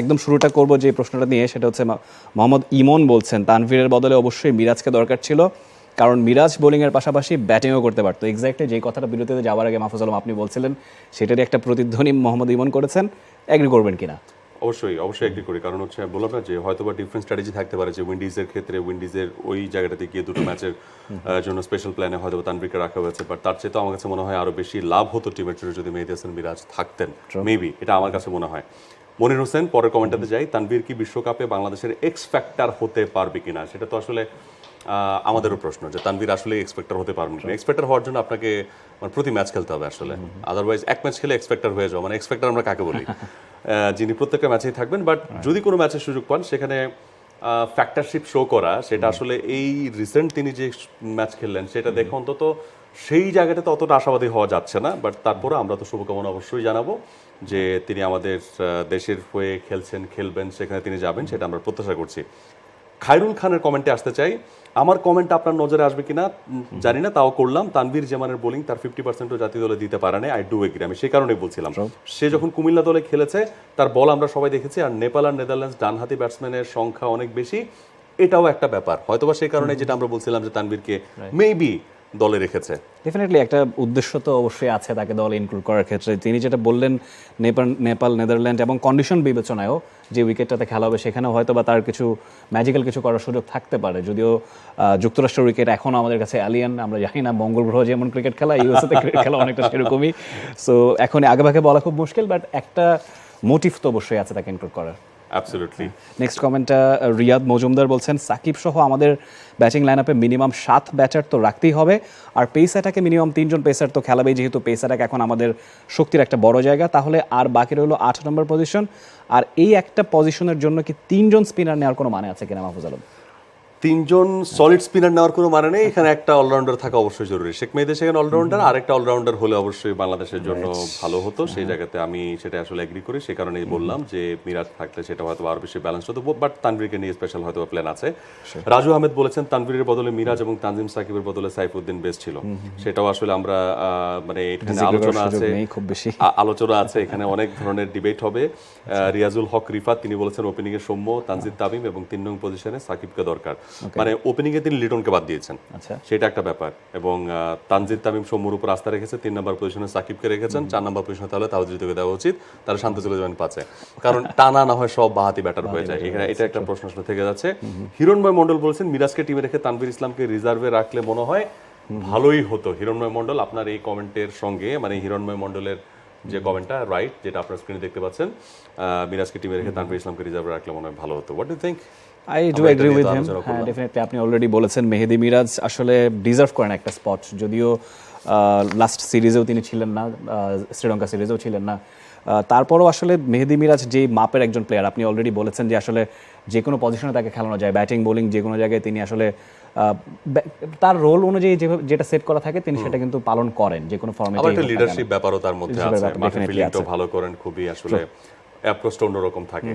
একদম শুরুটা করব যে প্রশ্নটা নিয়ে সেটা হচ্ছে মোহাম্মদ ইমন বলছেন তানভীরের বদলে অবশ্যই মিরাজকে দরকার ছিল কারণ মিরাজ বোলিংয়ের পাশাপাশি ব্যাটিংও করতে পারতো। এক্স্যাক্টলি যে কথাটা বিরতিতে যাওয়ার আগে মাহফুজ আলম আপনি বলছিলেন সেটারই একটা প্রতিধ্বনি মোহাম্মদ ইমন করেছেন। এগ্রি করবেন কিনা? অবশ্যই অবশ্যই এগ্রি করি। কারণ হচ্ছে বললাম না যে হয়তো বা ডিফারেন্ট স্ট্র্যাটেজি থাকতে পারে যে উইন্ডিজের ক্ষেত্রে উইন্ডিজের ওই জায়গাটাতে গিয়ে দুটো ম্যাচের জন্য স্পেশাল প্ল্যানে হয়তো বা তানবিরকে রাখা হয়েছে বাট তার চেয়ে তো আমার কাছে মনে হয় আরও বেশি লাভ হতো টিমের জন্য যদি মেহেদি হাসান মিরাজ থাকতেন। মেবি এটা আমার কাছে মনে হয়। মনির হোসেন পরের কমেন্টাতে যাই। তানভীর কি বিশ্বকাপে বাংলাদেশের এক্স ফ্যাক্টর হতে পারবে কিনা? সেটা তো আসলে আমাদেরও প্রশ্ন যে তানভীর আসলে এক্সপেক্টার হতে পারবেন কিনা? এক্সপেক্টার হওয়ার জন্য আপনাকে মানে প্রতি ম্যাচ খেলতে হবে আসলে। আদারওয়াইজ এক ম্যাচ খেলে এক্সপেক্টার হয়ে যাও। মানে এক্সপেক্টার আমরা কাকে বলি? যিনি প্রত্যেকটা ম্যাচেই থাকবেন। বাট যদি কোনো ম্যাচের সুযোগ পান সেখানে ফ্যাক্টরশিপ শো করা সেটা আসলে এই রিসেন্ট তিনি যে ম্যাচ খেললেন সেটা দেখে অন্তত সেই জায়গাটাতে অতটা আশাবাদী হওয়া যাচ্ছে না বাট তারপরে আমরা তো শুভকামনা অবশ্যই জানাব যে তিনি আমাদের দেশের হয়ে খেলছেন খেলবেন সেখানে তিনি যাবেন সেটা আমরা প্রত্যাশা করছি। খায়রুল খানের কমেন্টে আসতে চাই। আমার কমেন্ট আপনার নজরে আসবে কিনা জানি না তাও করলাম। তানভীর জামানের বোলিং তার ফিফটি পার্সেন্টও জাতীয় দলে দিতে পারে না আই ডু এগ্রি আমি সেই কারণেই বলছিলাম। সে যখন কুমিল্লা দলে খেলেছে তার বল আমরা সবাই দেখেছি আর নেপাল আর নেদারল্যান্ডস ডানহাতি ব্যাটসম্যানের সংখ্যা অনেক বেশি এটাও একটা ব্যাপার। হয়তোবা সেই কারণে যেটা আমরা বলছিলাম যে তানভীরকে মেবি দলে রেখেছে। ডেফিনেটলি একটা উদ্দেশ্য তো অবশ্যই আছে তাকে দলে ইনক্লুড করার ক্ষেত্রে। তিনি যেটা বললেন নেপাল নেপাল নেদারল্যান্ড এবং কন্ডিশন বিবেচনায়ও যে উইকেটটাতে খেলা হবে সেখানেও হয়তো বা তার কিছু ম্যাজিক্যাল কিছু করার সুযোগ থাকতে পারে। যদিও আহ, যুক্তরাষ্ট্র উইকেট এখনও আমাদের কাছে অ্যালিয়ান আমরা জানি না মঙ্গল গ্রহ যেমন ক্রিকেট খেলা ইউএসএতে ক্রিকেট খেলা অনেকটা সেরকমই। সো এখন আগেভাগে বলা খুব মুশকিল বাট একটা মোটিভ তো অবশ্যই আছে তাকে ইনক্লুড করার। অ্যাবসলিউটলি নেক্সট কমেন্টটা রিয়াদ মজুমদার বলছেন, সাকিব সহ আমাদের ব্যাটিং লাইন আপে মিনিমাম সাত ব্যাটার তো রাখতেই হবে। আর পেস অ্যাটাকে মিনিমাম তিনজন পেসার তো খেলাবেই, যেহেতু পেস অ্যাটাক এখন আমাদের শক্তির একটা বড় জায়গা। তাহলে আর বাকি রইল আট নম্বর পজিশন আর এই একটা পজিশনের জন্য কি তিনজন স্পিনার নেওয়ার কোনো মানে আছে কিনা মাহফুজ আলম? তিনজন সলিড স্পিনার নেওয়ার কোনো মানে নেই। এখানে একটা অলরাউন্ডার থাকা অবশ্যই জরুরি। শেখ মেহেদি সেখানে অলরাউন্ডার আর একটা অলরাউন্ডার হলে অবশ্যই বাংলাদেশের জন্য ভালো হতো। সেই জায়গাতে আমি সেটা আসলে এগ্রি করি। সে কারণেই বললাম যে মিরাজ থাকলে সেটা হয়তো আরও বেশি ব্যালেন্স হতো। বাট তানভীরকে নিয়ে স্পেশাল হয়তো প্ল্যান আছে। রাজু আহমেদ বলেছেন তানভীরের বদলে মিরাজ এবং তানজিম সাকিবের বদলে সাইফুদ্দিন বেস্ট ছিল। সেটাও আসলে আমরা আহ, মানে এখানে আলোচনা আছে। খুব বেশি। আলোচনা আছে। এখানে অনেক ধরনের ডিবেট হবে। রিয়াজুল হক রিফাত তিনি বলেছেন ওপেনিং এ সৌম্য তানজিদ তামিম এবং তিন নং পজিশনে সাকিবকে দরকার। মানে ওপেনিং এ তিনি লিটনকে বাদ দিয়েছেন। আচ্ছা। সেটা একটা ব্যাপার। এবং তানজিদ তামিম সৌম্যর উপর আস্থা রেখেছে তিন নম্বর পজিশনে সাকিবকে রেখেছেন চার নম্বর পজিশনে তাহলে তাওজিদকে দেওয়া উচিত তারা শান্ত চলে যাবেন পাঁচে। কারণ টানা না হয় সব বাহাতি ব্যাটার হয়ে যায়। এখানে এটা একটা প্রশ্ন থেকে যাচ্ছে। হিরণময় মন্ডল বলছেন মিরাজকে টিমে রেখে তানভীর ইসলামকে রিজার্ভে রাখলে মনে হয় ভালোই হতো। হিরণময় মন্ডল আপনার এই কমেন্টের সঙ্গে মানে হিরণময় মন্ডলের যে কমেন্টটা রাইট যেটা আপনার স্ক্রিনে দেখতে পাচ্ছেন মিরাজকে টিমে রেখে তানভীর ইসলামকে রিজার্ভে রাখলে মনে হয় ভালো হতো। What do think I do agree with him হ্যাঁ ডেফিনেটলি আপনি অলরেডি বলেছেন মেহেদি মিরাজ আসলে ডিজার্ভ করেন একটা স্পট যদিও লাস্ট সিরিজেও তিনি ছিলেন না শ্রীলঙ্কা সিরিজেও ছিলেন না। তারপরও আসলে মেহেদি মিরাজ যে মাপের একজন প্লেয়ার আপনি অলরেডি বলেছেন যে আসলে যে কোনো পজিশনে তাকে খেলানো যায়। ব্যাটিং বোলিং যে কোনো জায়গায় তিনি আসলে তার রোল অনুযায়ী যেভাবে যেটা সেট করা থাকে তিনি সেটা কিন্তু পালন করেন যে কোনো ফর্মে একটা লিডারশিপ ব্যাপারও তার মধ্যে আছে। মাঠে ফিল্ডিংটাও আছে। ভালো করেন খুবই আসলে অ্যাপ্রোচটা অন্যরকম থাকে।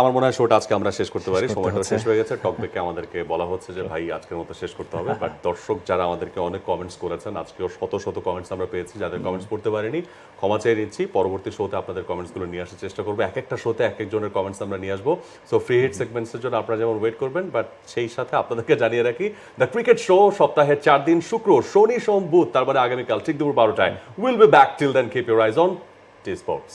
আমার মনে হয় শোটা আজকে আমরা শেষ করতে পারি। সময়টা শেষ হয়ে গেছে। টক ব্রেকে আমাদেরকে বলা হচ্ছে যে ভাই আজকের মতো শেষ করতে হবে। বাট দর্শক যারা আমাদেরকে অনেক কমেন্টস করেছেন আজকেও শত শত কমেন্টস আমরা পেয়েছি যাদের কমেন্টস পড়তে পারিনি ক্ষমা চেয়ে নিচ্ছি। পরবর্তী শোতে আপনাদের কমেন্টসগুলো নিয়ে আসার চেষ্টা করব। এক একটা শোতে এক একজনের কমেন্টস আমরা নিয়ে আসব। সো ফ্রি হিট সেগমেন্টসের জন্য আপনারা যেমন ওয়েট করবেন বাট সেই সাথে আপনাদেরকে জানিয়ে রাখি দ্য ক্রিকেট শো সপ্তাহে চার দিন শুক্র শনি সোম বুধ তারপরে আগামীকাল ঠিক দুপুর বারোটায়। Will be back till then keep your eyes on T sports